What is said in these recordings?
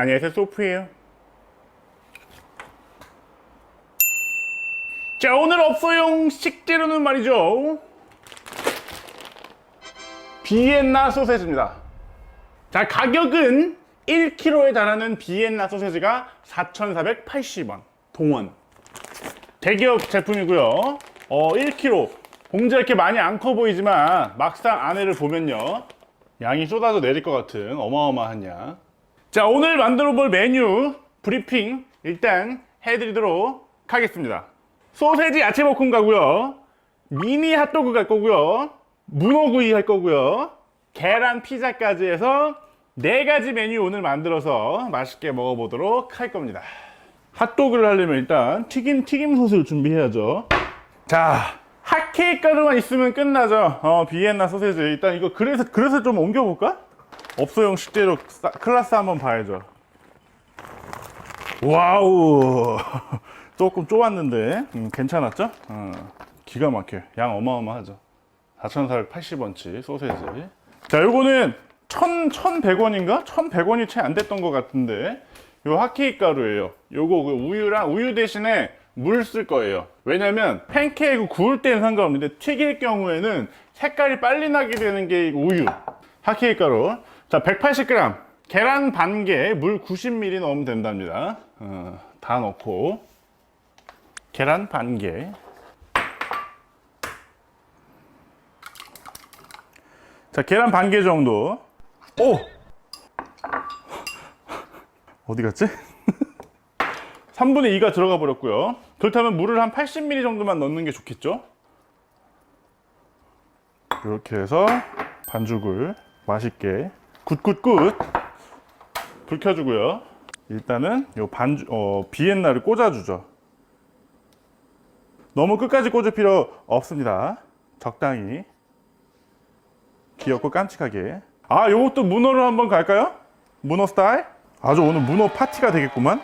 안녕하세요 소프예요. 자 오늘 업소용 식재료는 말이죠. 비엔나 소세지입니다. 자 가격은 1kg에 달하는 비엔나 소세지가 4,480원 동원. 대기업 제품이고요. 어 1kg 봉지가 이렇게 많이 안 커 보이지만 막상 안에를 보면요. 양이 쏟아져 내릴 것 같은 어마어마한 양. 자, 오늘 만들어 볼 메뉴 브리핑 일단 해드리도록 하겠습니다. 소세지 야채 볶음 가고요. 미니 핫도그 갈 거고요. 문어구이 할 거고요. 계란 피자까지 해서 네 가지 메뉴 오늘 만들어서 맛있게 먹어보도록 할 겁니다. 핫도그를 하려면 일단 튀김 튀김 소스를 준비해야죠. 자, 핫케이크 가루만 있으면 끝나죠. 어, 비엔나 소세지. 일단 이거 그래서 그래서 좀 옮겨볼까? 업소용 식재료 싸- 클래스 한번 봐야죠. 와우, 조금 좁았는데 음, 괜찮았죠? 어, 기가 막혀. 양 어마어마하죠. 4,480원치 소세지. 자, 요거는 1,000, 1,100원인가? 1,100원이 채 안 됐던 것 같은데 요 핫케이크 가루예요. 요거 그 우유랑 우유 대신에 물 쓸 거예요. 왜냐면 팬케이크 구울 때는 상관없는데 튀길 경우에는 색깔이 빨리 나게 되는 게 우유. 핫케이크 가루. 자, 180g. 계란 반 개, 물 90ml 넣으면 된답니다. 어, 다 넣고 계란 반 개. 자, 계란 반 개 정도. 오! 어디 갔지? 3분의 2가 들어가 버렸고요. 그렇다면 물을 한 80ml 정도만 넣는 게 좋겠죠? 이렇게 해서 반죽을 맛있게 굿굿굿 불 켜주고요. 일단은 요 반죽 어, 비엔나를 꽂아주죠. 너무 끝까지 꽂을 필요 없습니다. 적당히 귀엽고 깜찍하게. 아, 요것도 문어로 한번 갈까요? 문어 스타일? 아주 오늘 문어 파티가 되겠구만.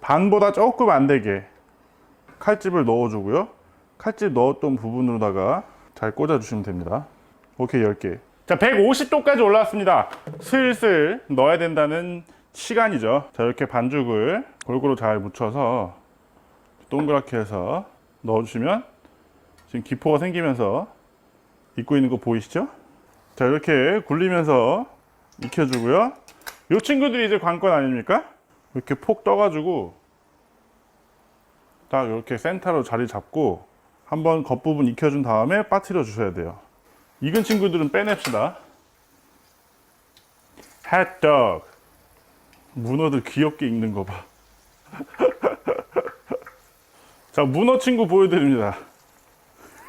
반보다 조금 안 되게 칼집을 넣어주고요. 칼집 넣었던 부분으로다가 잘 꽂아주시면 됩니다. 오케이, 10개. 자, 150도까지 올라왔습니다. 슬슬 넣어야 된다는 시간이죠. 자, 이렇게 반죽을 골고루 잘 묻혀서 동그랗게 해서 넣어주시면 지금 기포가 생기면서 익고 있는 거 보이시죠? 자, 이렇게 굴리면서 익혀주고요. 이 친구들이 이제 관건 아닙니까? 이렇게 폭 떠가지고 딱 이렇게 센터로 자리 잡고 한번 겉부분 익혀준 다음에 빠뜨려 주셔야 돼요. 익은 친구들은 빼냅시다. 핫도그. 문어들 귀엽게 익는 거 봐. 자, 문어 친구 보여드립니다.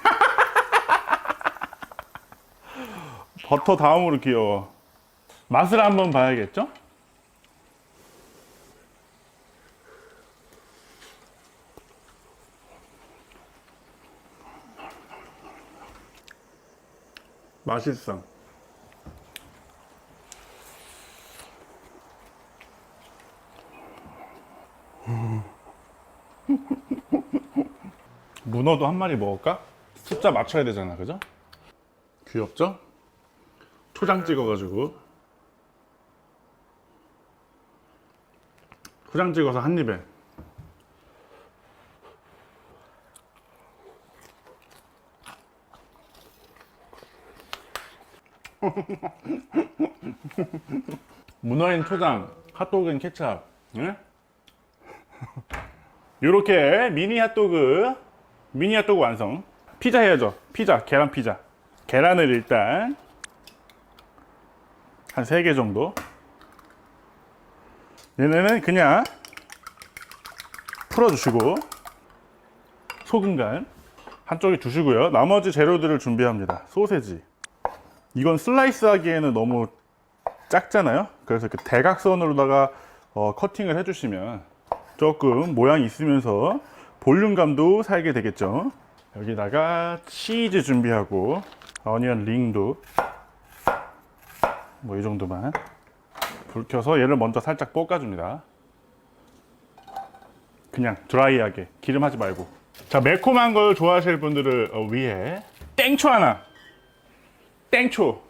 버터 다음으로 귀여워. 맛을 한번 봐야겠죠? 맛있어. 문어도 한 마리 먹을까? 숫자 맞춰야 되잖아, 그죠? 귀엽죠? 초장 찍어가지고 초장 찍어서 한 입에 문어인 초장, 핫도그인 케찹. 예? 요렇게 미니 핫도그, 미니 핫도그 완성. 피자 해야죠. 피자, 계란 피자. 계란을 일단 한 3개 정도. 얘네는 그냥 풀어주시고 소금 간 한쪽에 두시고요. 나머지 재료들을 준비합니다. 소세지. 이건 슬라이스 하기에는 너무 작잖아요. 그래서 이렇게 대각선으로다가 어, 커팅을 해주시면 조금 모양이 있으면서 볼륨감도 살게 되겠죠. 여기다가 치즈 준비하고 어니언 링도 뭐 이 정도만 불 켜서 얘를 먼저 살짝 볶아줍니다. 그냥 드라이하게 기름하지 말고 자 매콤한 걸 좋아하실 분들을 어, 위해 땡초 하나 땡초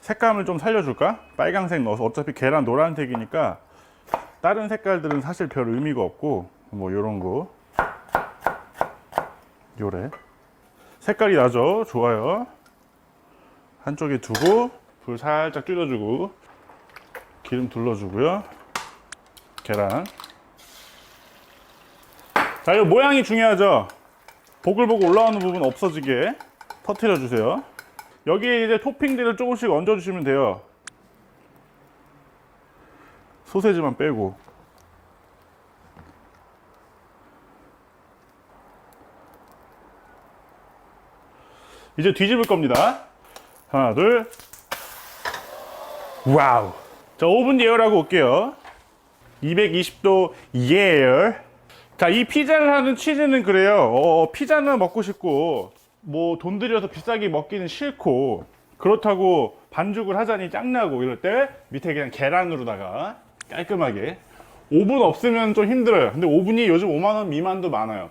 색감을 좀 살려줄까? 빨강색 넣어서 어차피 계란 노란색이니까 다른 색깔들은 사실 별 의미가 없고 뭐 요런 거 요래 색깔이 나죠? 좋아요 한쪽에 두고 불 살짝 줄여주고 기름 둘러주고요 계란 자 이거 모양이 중요하죠? 보글보글 올라오는 부분 없어지게 터트려 주세요. 여기에 이제 토핑들을 조금씩 얹어 주시면 돼요. 소세지만 빼고. 이제 뒤집을 겁니다. 하나 둘. 와우. 자 5분 예열하고 올게요. 220도 예열 자 이 피자를 하는 취지는 그래요 어, 피자는 먹고 싶고 뭐 돈 들여서 비싸게 먹기는 싫고 그렇다고 반죽을 하자니 짱나고 이럴 때 밑에 그냥 계란으로다가 깔끔하게 오븐 없으면 좀 힘들어요 근데 오븐이 요즘 5만원 미만도 많아요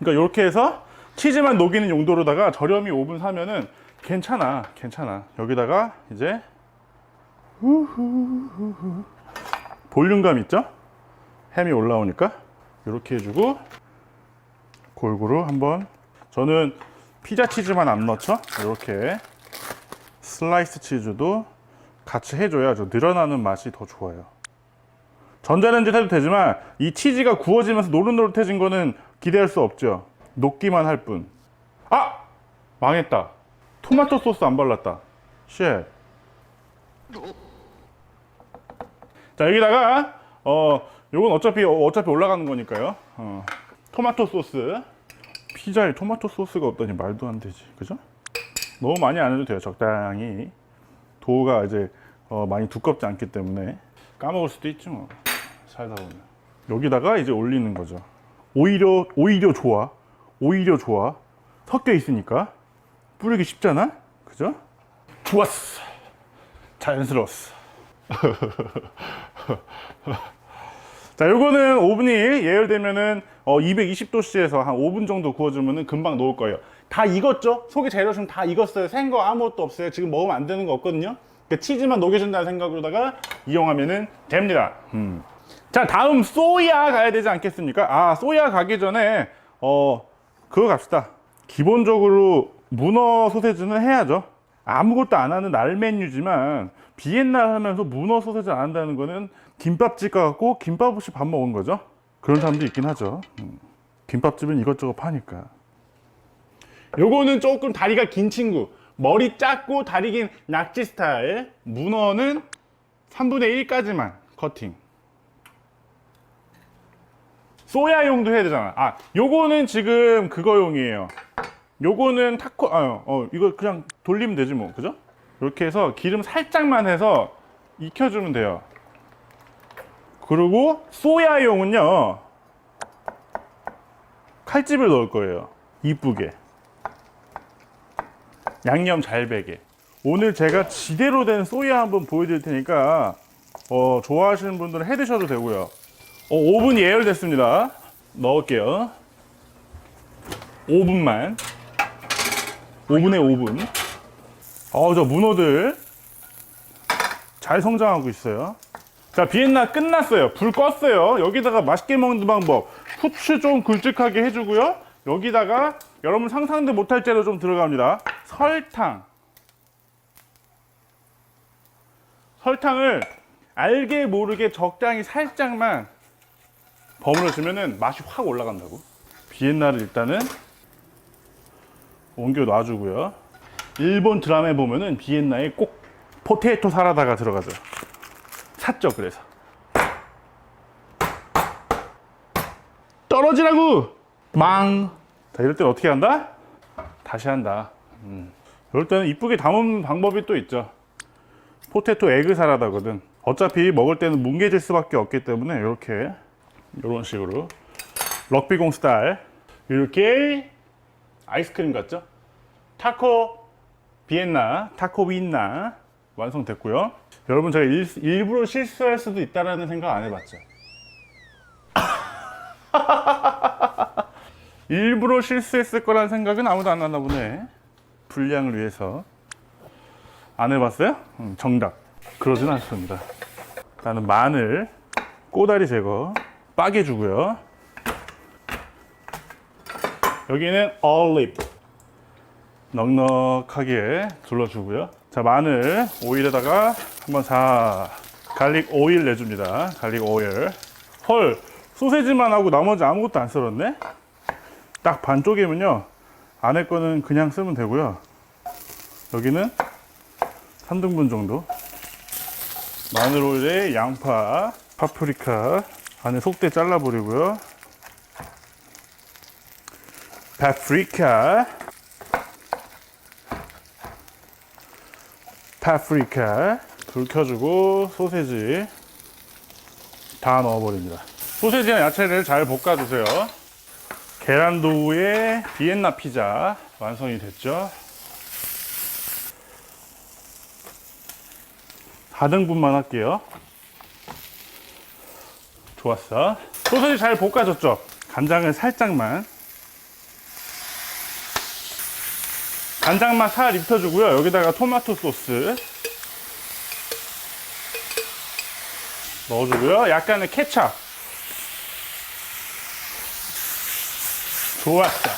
그러니까 이렇게 해서 치즈만 녹이는 용도로다가 저렴이 오븐 사면은 괜찮아 괜찮아 여기다가 이제. 볼륨감 있죠? 햄이 올라오니까 이렇게 해주고 골고루 한번 저는 피자 치즈만 안 넣죠 이렇게 슬라이스 치즈도 같이 해줘야 저 늘어나는 맛이 더 좋아요 전자레인지 해도 되지만 이 치즈가 구워지면서 노릇노릇해진 거는 기대할 수 없죠 녹기만 할 뿐. 아! 망했다. 토마토 소스 안 발랐다. 쉣. 자, 여기다가, 어, 요건 어차피, 어차피 올라가는 거니까요. 어, 토마토 소스. 피자에 토마토 소스가 없다니 말도 안 되지. 그죠? 너무 많이 안 해도 돼요. 적당히. 도우가 이제, 어, 많이 두껍지 않기 때문에. 까먹을 수도 있죠. 뭐. 살다 보면. 여기다가 이제 올리는 거죠. 오히려, 오히려 좋아. 오히려 좋아. 섞여 있으니까. 뿌리기 쉽잖아? 그죠? 좋았어. 자연스러웠어. 자, 요거는 오븐이 예열되면은 어, 220도씨에서 한 5분 정도 구워주면은 금방 녹을 거예요. 다 익었죠? 속에 재료 좀 다 익었어요. 생 거 아무것도 없어요. 지금 먹으면 안 되는 거 없거든요. 그 치즈만 녹여준다는 생각으로다가 이용하면은 됩니다. 음. 자, 다음 소야 가야 되지 않겠습니까? 아, 소야 가기 전에 어 그거 갑시다. 기본적으로 문어 소세지는 해야죠. 아무것도 안 하는 날 메뉴지만 비엔날 하면서 문어 소세지 안 한다는 거는 김밥집 가갖고 김밥 없이 밥 먹은 거죠. 그런 사람도 있긴 하죠. 음. 김밥집은 이것저것 파니까. 요거는 조금 다리가 긴 친구. 머리 작고 다리 긴 낙지 스타일. 문어는 3분의 1까지만 커팅. 소야용도 해야 되잖아. 아, 요거는 지금 그거용이에요. 요거는 타코, 아, 어, 이거 그냥 돌리면 되지 뭐, 그죠? 이렇게 해서 기름 살짝만 해서 익혀주면 돼요. 그리고 소야용은요, 칼집을 넣을 거예요. 이쁘게. 양념 잘 배게. 오늘 제가 지대로 된 소야 한번 보여드릴 테니까, 어, 좋아하시는 분들은 해 드셔도 되고요. 어, 5분 예열됐습니다. 넣을게요. 5분만. 5분에 5분. 어, 저 문어들 잘 성장하고 있어요. 자, 비엔나 끝났어요. 불 껐어요. 여기다가 맛있게 먹는 방법. 후추 좀 굵직하게 해주고요. 여기다가 여러분 상상도 못할 재료 좀 들어갑니다. 설탕. 설탕을 알게 모르게 적당히 살짝만 버무려주면은 맛이 확 올라간다고. 비엔나를 일단은 옮겨 놔주고요. 일본 드라마에 보면은 비엔나에 꼭 포테이토 사라다가 들어가죠. 샀죠, 그래서. 떨어지라고! 망! 자, 이럴 땐 어떻게 한다? 다시 한다. 음. 이럴 때는 이쁘게 담은 방법이 또 있죠. 포테토 에그 사라다거든. 어차피 먹을 때는 뭉개질 수밖에 없기 때문에 이렇게 이런 식으로 럭비공 스타일 이렇게 아이스크림 같죠? 타코 비엔나 타코 윈나 완성됐고요. 여러분 제가 일, 일부러 실수할 수도 있다라는 생각 안 해봤죠? 일부러 실수했을 거라는 생각은 아무도 안 하나 보네. 분량을 위해서 안 해봤어요? 음, 정답. 그러진 않습니다. 나는 마늘, 꼬다리 제거, 빠개 주고요. 여기는 올리브. 넉넉하게 둘러주고요. 자, 마늘 오일에다가 한번 사 갈릭 오일 내줍니다. 갈릭 오일. 헐, 소세지만 하고 나머지 아무것도 안 썰었네? 딱 반쪽이면요. 안에 거는 그냥 쓰면 되고요. 여기는 3등분 정도. 마늘 오일에 양파, 파프리카 안에 속대 잘라버리고요. 파프리카, 파프리카 불 켜주고 소세지 다 넣어버립니다. 소세지와 야채를 잘 볶아주세요. 계란도우의 비엔나 피자 완성이 됐죠. 4등분만 할게요. 좋았어. 소세지 잘 볶아졌죠? 간장을 살짝만. 간장만 살 입혀주고요. 여기다가 토마토 소스 넣어주고요. 약간의 케찹. 좋았어.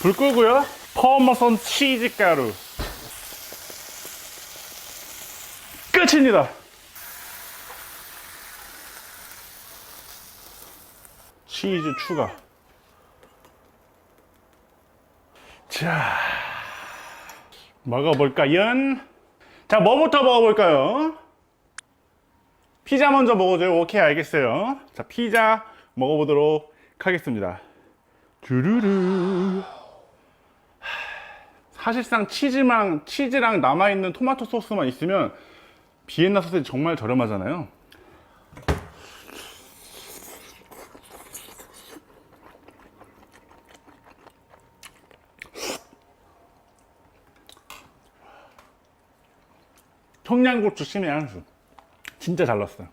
불 끄고요. 퍼머선 치즈 가루. 끝입니다. 치즈 추가. 자, 먹어볼까요? 자, 뭐부터 먹어볼까요? 피자 먼저 먹어줘요. 오케이, 알겠어요. 자, 피자 먹어보도록 하겠습니다. 두루루. 사실상 치즈랑, 치즈랑 남아있는 토마토 소스만 있으면 비엔나 소세지 정말 저렴하잖아요. 청양고추 신의 한 수. 진짜 잘 넣었어요.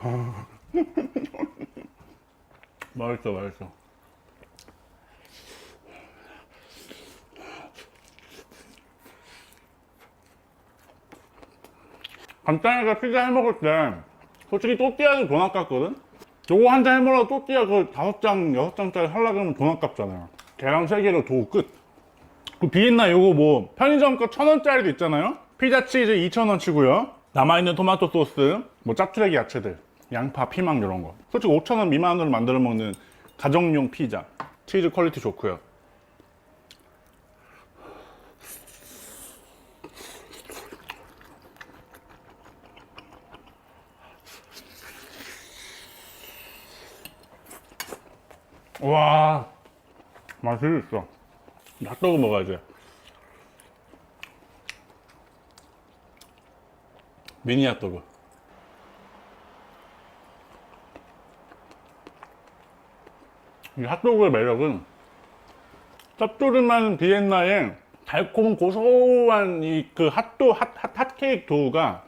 맛있어, 맛있어. 간단하게 피자 해 먹을 때 솔직히 또띠아는 돈 아깝거든? 요거 한 잔 해먹으라고 또띠아 그 다섯 장, 여섯 장짜리 하려고 하면 돈 아깝잖아요. 계란 세 개로 도 끝. 그 비엔나 요거 뭐 편의점 거 천 원짜리도 있잖아요. 피자 치즈 2천 원 치고요. 남아있는 토마토 소스, 뭐 짭조래기 야채들, 양파, 피망 이런 거. 솔직히 5천 원 미만으로 만들어 먹는 가정용 피자. 치즈 퀄리티 좋고요. 와 맛이 있어. 핫도그 먹어야지. 미니 핫도그. 이 핫도그의 매력은 짭조름한 비엔나의 달콤 고소한 이 그 핫도 핫, 핫, 핫케이크 도우가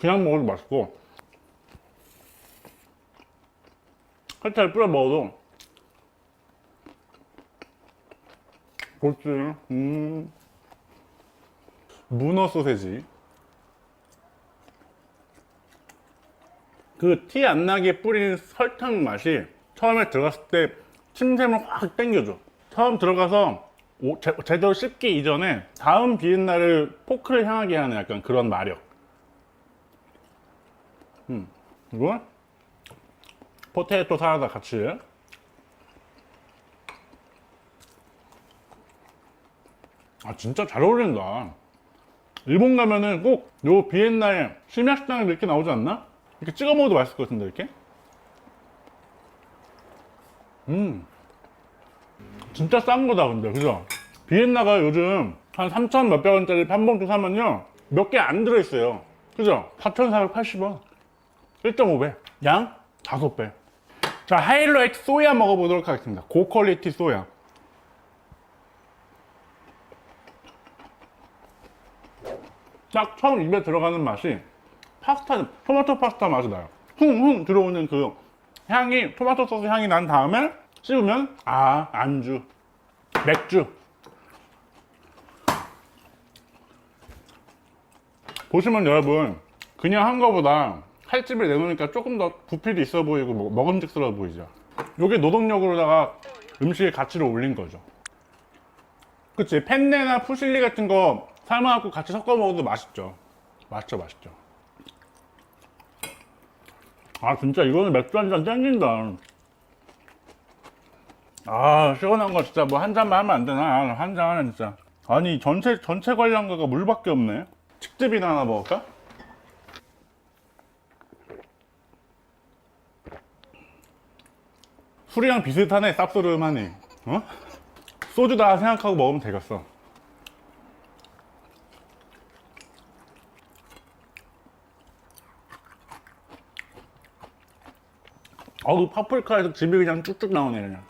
그냥 먹어도 맛있고 살짝 뿌려 먹어도 좋지. 음. 문어 소세지. 그 티 안 나게 뿌린 설탕 맛이 처음에 들어갔을 때 침샘을 확 땡겨줘. 처음 들어가서 오- 제, 제대로 씹기 이전에 다음 비엔나를 포크를 향하게 하는 약간 그런 마력. 음. 이거 포테이토 사라다 같이. 아 진짜 잘 어울린다. 일본 가면은 꼭 요 비엔나에 심야식당에 이렇게 나오지 않나? 이렇게 찍어 먹어도 맛있을 것 같은데 이렇게? 음. 진짜 싼 거다 근데. 그죠? 비엔나가 요즘 한 3천 몇백 원짜리 한 봉투 사면요 몇 개 안 들어있어요. 그죠? 4,480원. 1.5배 양 5배 자 하일로엑 소야 먹어보도록 하겠습니다 고퀄리티 소야 딱 처음 입에 들어가는 맛이 파스타, 토마토 파스타 맛이 나요. 훅훅 들어오는 그 향이, 토마토 소스 향이 난 다음에 씹으면, 아, 안주. 맥주. 보시면 여러분, 그냥 한 거보다 칼집을 내놓으니까 조금 더 부피도 있어 보이고 먹- 먹음직스러워 보이죠. 요게 노동력으로다가 음식의 가치를 올린 거죠. 그치? 펜네나 푸실리 같은 거 삶아갖고 같이 섞어 먹어도 맛있죠. 맛있죠 맛있죠. 아 진짜 이거는 맥주 한 잔 땡긴다. 아 시원한 거 진짜 뭐 한 잔만 하면 안 되나? 한잔 하나 진짜. 아니 전체 전체 관련가가 물밖에 없네. 칡즙이나 하나 먹을까? 술이랑 비슷하네 쌉소름하네 어? 소주다 생각하고 먹으면 되겠어. 어우 파프리카에서 즙이 그냥 쭉쭉 나오네 그냥.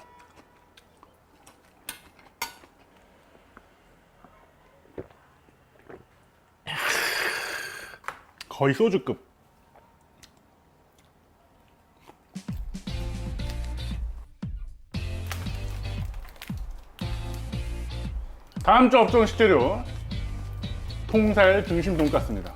거의 소주급. 다음 주 업종 식재료 통살 등심 돈가스입니다.